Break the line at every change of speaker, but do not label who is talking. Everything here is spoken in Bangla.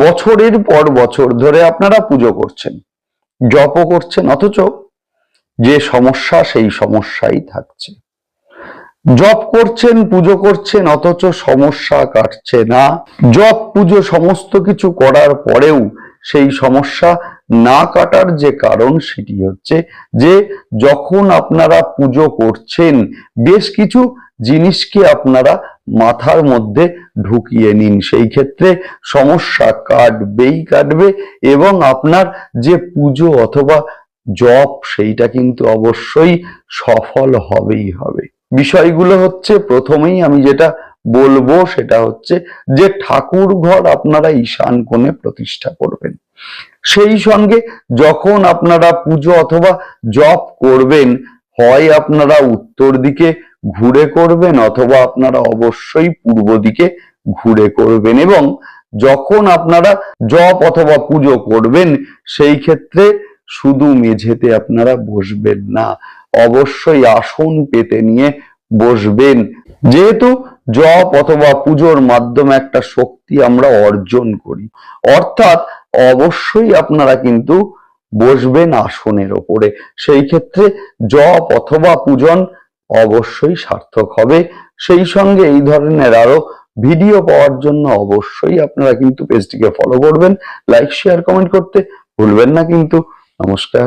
বছরের পর বছর ধরে আপনারা পুজো করছেন জপও করছেন, অথচ যে সমস্যা সেই সমস্যাই থাকছে। জপ করছেন, পুজো করছেন, অথচ সমস্যা কাটছে না। জপ, পুজো সমস্ত কিছু করার পরেও সেই সমস্যা না কাটার যে কারণ সেটি হচ্ছে যে যখন আপনারা পুজো করছেন, বেশ কিছু জিনিসকে আপনারা মাথার মধ্যে ঢুকিয়ে নিন। সেই ক্ষেত্রে সমস্যা কাটবেই কাটবে এবং আপনার যে পুজো অথবা জপ, সেইটা কিন্তু অবশ্যই সফল হবেই হবে। বিষয়গুলো হচ্ছে, প্রথমেই আমি যেটা বলব, সেটা হচ্ছে যে ঠাকুর ঘর আপনারা ঈশান কোণে প্রতিষ্ঠা করবেন। সেই সঙ্গে যখন আপনারা পুজো অথবা জপ করবেন, হয় আপনারা উত্তর দিকে ঘুরে করবেন অথবা আপনারা অবশ্যই পূর্ব দিকে ঘুরে করবেন এবং যখন আপনারা জপ অথবা পুজো করবেন, সেই ক্ষেত্রে শুধু মেঝেতে আপনারা বসবেন না, অবশ্যই আসন পেতে নিয়ে বসবেন। যেহেতু জপ অথবা পুজোর মাধ্যমে একটা শক্তি আমরা অর্জন করি, অর্থাৎ অবশ্যই আপনারা কিন্তু বসবেন আসনের ওপরে। সেই ক্ষেত্রে জপ অথবা পূজন অবশ্যই সার্থক হবে। সেই সঙ্গে এই ধরনের আরও ভিডিও পাওয়ার জন্য অবশ্যই আপনারা কিন্তু পেজটিকে ফলো করবেন লাইক শেয়ার কমেন্ট করতে ভুলবেন না কিন্তু। নমস্কার।